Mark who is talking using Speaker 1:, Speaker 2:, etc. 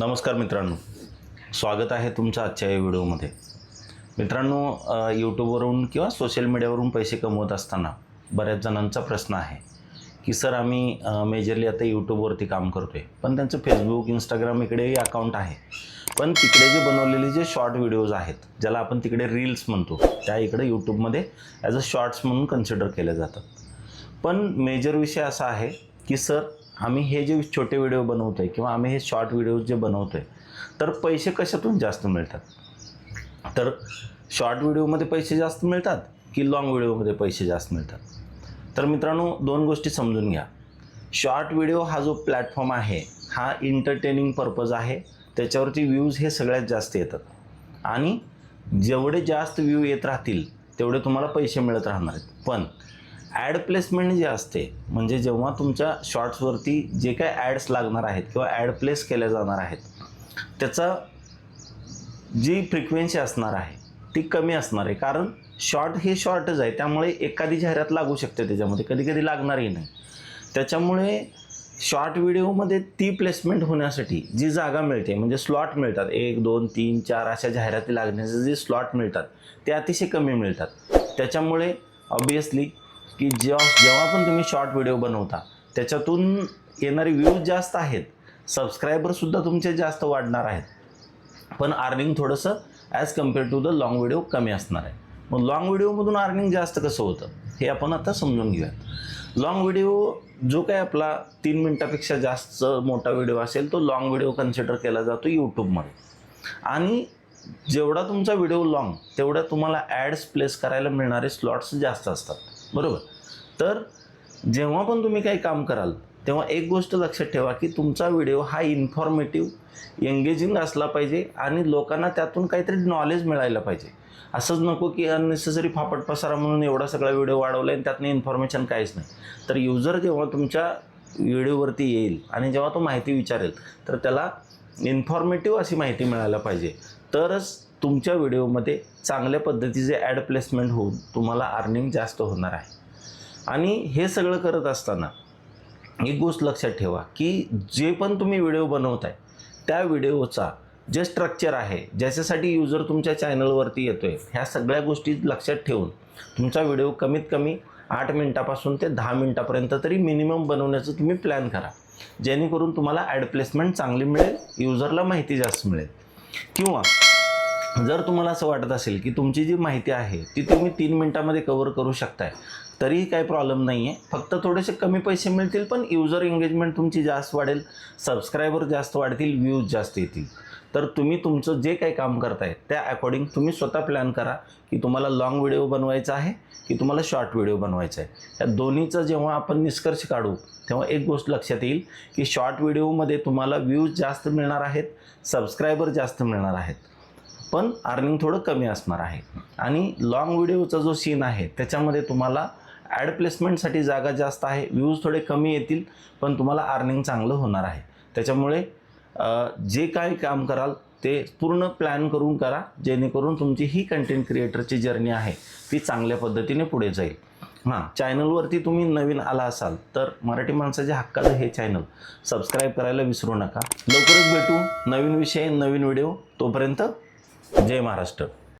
Speaker 1: नमस्कार मित्रांनो. स्वागत आहे तुमचं आजच्या या व्हिडिओमध्ये. मित्रांनो यूट्यूबवरून किंवा सोशल मीडियावरून पैसे कमवत असताना बऱ्याच जणांचा प्रश्न आहे की सर आम्ही मेजरली आता यूट्यूबवरती काम करतो आहे पण त्यांचं फेसबुक इंस्टाग्राम इकडेही अकाउंट आहे. पण तिकडे जे बनवलेले जे शॉर्ट व्हिडिओज आहेत ज्याला आपण तिकडे रील्स म्हणतो त्या इकडे यूट्यूबमध्ये ॲज अ शॉर्ट्स म्हणून कन्सिडर केल्या जातात. पण मेजर विषय असा आहे की सर आम्ही हे जे छोटे व्हिडिओ बनवतो आहे किंवा आम्ही हे शॉर्ट व्हिडिओज जे बनवतो आहे तर पैसे कशातून जास्त मिळतात? तर शॉर्ट व्हिडिओमध्ये पैसे जास्त मिळतात की लाँग व्हिडिओमध्ये पैसे जास्त मिळतात? तर मित्रांनो दोन गोष्टी समजून घ्या. शॉर्ट व्हिडिओ हा जो प्लॅटफॉर्म आहे हा इंटरटेनिंग पर्पज आहे. त्याच्यावरती व्ह्यूज हे सगळ्यात जास्त येतात. आणि जेवढे जास्त व्ह्यू येत राहतील तेवढे तुम्हाला पैसे मिळत राहणार आहेत. पण ॲड प्लेसमेंट जे असते म्हणजे जेव्हा तुमच्या शॉर्ट्सवरती जे काय ॲड्स लागणार आहेत किंवा ॲड प्लेस केल्या जाणार आहेत त्याचा जी फ्रिक्वेन्सी असणार आहे ती कमी असणार आहे. कारण शॉर्ट हे शॉर्टच आहे त्यामुळे एखादी जाहिरात लागू शकते त्याच्यामध्ये कधी कधी लागणारही नाही. त्याच्यामुळे शॉर्ट व्हिडिओमध्ये ती प्लेसमेंट होण्यासाठी जी जागा मिळते म्हणजे स्लॉट मिळतात एक दोन तीन चार अशा जाहिराती लागण्याचे जे स्लॉट मिळतात ते अतिशय कमी मिळतात. त्याच्यामुळे ऑब्वियसली की जेव्हा जेव्हा पण तुम्ही शॉर्ट व्हिडिओ बनवता त्याच्यातून येणारे व्ह्यूज जास्त आहेत. सबस्क्रायबरसुद्धा तुमचे जास्त वाढणार आहेत. पण अर्निंग थोडंसं as compare to the long video कमी असणार आहे. मग लाँग व्हिडिओमधून अर्निंग जास्त कसं होतं हे आपण आता समजून घेऊयात. लाँग व्हिडिओ जो काही आपला तीन मिनटापेक्षा जास्त मोठा व्हिडिओ असेल तो लाँग व्हिडिओ कन्सिडर केला जातो यूट्यूबमध्ये आणि जेवढा तुमचा व्हिडिओ लाँग तेवढ्या तुम्हाला ॲड्स प्लेस करायला मिळणारे स्लॉट्स जास्त असतात. बरोबर? तर जेव्हा पण तुम्ही काही काम कराल तेव्हा एक गोष्ट लक्षात ठेवा की तुमचा व्हिडिओ हा इन्फॉर्मेटिव्ह एंगेजिंग असला पाहिजे आणि लोकांना त्यातून काहीतरी नॉलेज मिळायला पाहिजे. असंच नको की अननेसेसरी फापट पसारा म्हणून एवढा सगळा व्हिडिओ वाढवला आणि त्यातनं इन्फॉर्मेशन काहीच नाही. तर युजर जेव्हा तुमच्या व्हिडिओवरती येईल आणि जेव्हा तो माहिती विचारेल तर त्याला इन्फॉर्मेटिव्ह अशी माहिती मिळायला पाहिजे. तरच तुमच्या व्हिडिओमध्ये चांगल्या पद्धतीचे ॲड प्लेसमेंट होऊन तुम्हाला अर्निंग जास्त होणार आहे. आणि हे सगळं करत असताना एक गोष्ट लक्षात ठेवा की जे पण तुम्ही व्हिडिओ बनवताय त्या व्हिडिओचा जे स्ट्रक्चर आहे ज्याच्यासाठी युजर तुमच्या चॅनलवरती येतो आहे ह्या सगळ्या गोष्टी लक्षात ठेवून तुमचा व्हिडिओ कमीत कमी आठ मिनटापासून ते दहा मिनटापर्यंत तरी मिनिमम बनवण्याचं तुम्ही प्लॅन करा. जेणेकरून तुम्हाला ॲड प्लेसमेंट चांगली मिळेल युजरला माहिती जास्त मिळेल. किंवा जर तुम्हाला असं वाटत असेल की तुमची जी माहिती आहे ती तुम्ही तीन मिनटामध्ये कवर करू शकताय तरीही काही प्रॉब्लेम नाही आहे फक्त थोडेसे कमी पैसे मिळतील पण युजर एंगेजमेंट तुमची जास्त वाढेल सबस्क्रायबर जास्त वाढतील व्ह्यूज जास्त येतील. तर तुम्ही तुमचं जे काही काम करताय त्या अकॉर्डिंग तुम्ही स्वतः प्लॅन करा की तुम्हाला लाँग व्हिडिओ बनवायचा आहे की तुम्हाला शॉर्ट व्हिडिओ बनवायचा आहे. या दोन्हीचं जेव्हा आपण निष्कर्ष काढू तेव्हा एक गोष्ट लक्षात येईल की शॉर्ट व्हिडिओमध्ये तुम्हाला व्ह्यूज जास्त मिळणार आहेत सबस्क्रायबर जास्त मिळणार आहेत. पण अर्निंग थोडं कमी असणार आहे. आणि लाँग व्हिडिओचा जो सीन आहे त्याच्यामध्ये तुम्हाला ॲड प्लेसमेंटसाठी जागा जास्त आहे व्ह्यूज थोडे कमी येतील पण तुम्हाला अर्निंग चांगलं होणार आहे. त्याच्यामुळे जे काही काम कराल ते पूर्ण प्लॅन करून करा जेणेकरून तुमची ही कंटेंट क्रिएटरची जर्नी आहे ती चांगल्या पद्धतीने पुढे जाईल. हां चॅनलवरती तुम्ही नवीन आला असाल तर मराठी माणसाच्या हक्काचं हे चॅनल सबस्क्राईब करायला विसरू नका. लवकरच भेटू नवीन विषय नवीन व्हिडिओ तोपर्यंत जय महाराष्ट्र.